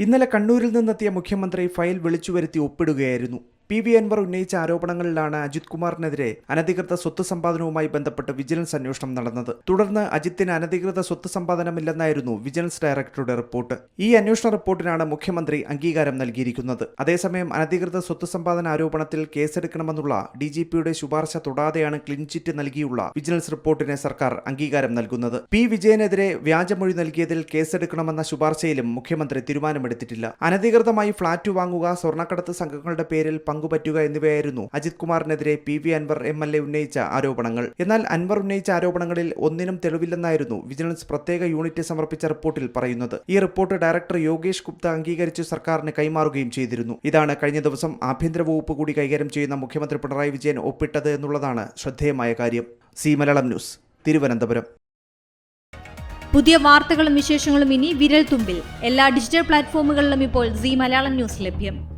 ഇന്നലെ കണ്ണൂരിൽ നിന്നെത്തിയ മുഖ്യമന്ത്രി ഫയൽ വിളിച്ചുവരുത്തി ഒപ്പിടുകയായിരുന്നു പി വി അൻവർ ഉന്നയിച്ച ആരോപണങ്ങളിലാണ് അജിത് കുമാറിനെതിരെ അനധികൃത സ്വത്ത് സമ്പാദനവുമായി ബന്ധപ്പെട്ട് വിജിലൻസ് അന്വേഷണം നടന്നത്. തുടർന്ന് അജിത്തിന് അനധികൃത സ്വത്ത് സമ്പാദനമില്ലെന്നായിരുന്നു വിജിലൻസ് ഡയറക്ടറുടെ റിപ്പോർട്ട്. ഈ അന്വേഷണ റിപ്പോർട്ടിനാണ് മുഖ്യമന്ത്രി അംഗീകാരം നൽകിയിരിക്കുന്നത്. അതേസമയം അനധികൃത സ്വത്ത് സമ്പാദന ആരോപണത്തിൽ കേസെടുക്കണമെന്നുള്ള ഡി ജി പിയുടെ ശുപാർശ തൊടാതെയാണ് ക്ലീൻ ചിറ്റ് നൽകിയുള്ള വിജിലൻസ് റിപ്പോർട്ടിന് സർക്കാർ അംഗീകാരം നൽകുന്നത്. പി വിജയനെതിരെ വ്യാജമൊഴി നൽകിയതിൽ കേസെടുക്കണമെന്ന ശുപാർശയിലും മുഖ്യമന്ത്രി തീരുമാനമെടുത്തിട്ടില്ല. അനധികൃതമായി ഫ്ളാറ്റ് വാങ്ങുക സ്വർണക്കടത്ത് സംഘങ്ങളുടെ പേരിൽ പങ്കുപറ്റുക എന്നിവയായിരുന്നു Ajith കുമാറിനെതിരെ P V Anvar M L A ഉന്നയിച്ച ആരോപണങ്ങൾ. എന്നാൽ അൻവർ ഉന്നയിച്ച ആരോപണങ്ങളിൽ ഒന്നിനും തെളിവില്ലെന്നായിരുന്നു വിജിലൻസ് പ്രത്യേക യൂണിറ്റ് സമർപ്പിച്ച റിപ്പോർട്ടിൽ പറയുന്നത്. ഈ റിപ്പോർട്ട് ഡയറക്ടർ യോഗേഷ് ഗുപ്ത അംഗീകരിച്ച് സർക്കാരിന് കൈമാറുകയും ചെയ്തിരുന്നു. ഇതാണ് കഴിഞ്ഞ ദിവസം ആഭ്യന്തര വകുപ്പ് കൂടി കൈകാര്യം ചെയ്യുന്ന മുഖ്യമന്ത്രി പിണറായി വിജയൻ ഒപ്പിട്ടത് എന്നുള്ളതാണ് ശ്രദ്ധേയമായ കാര്യം. C Malayalam news Thiruvananthapuram. പുതിയ വാർത്തകളും വിശേഷങ്ങളും ഇനി വിരൽ തുമ്പിൽ എല്ലാ ഡിജിറ്റൽ പ്ലാറ്റ്ഫോമുകളിലും ഇപ്പോൾ സി മലയാളം ന്യൂസ് ലഭ്യം.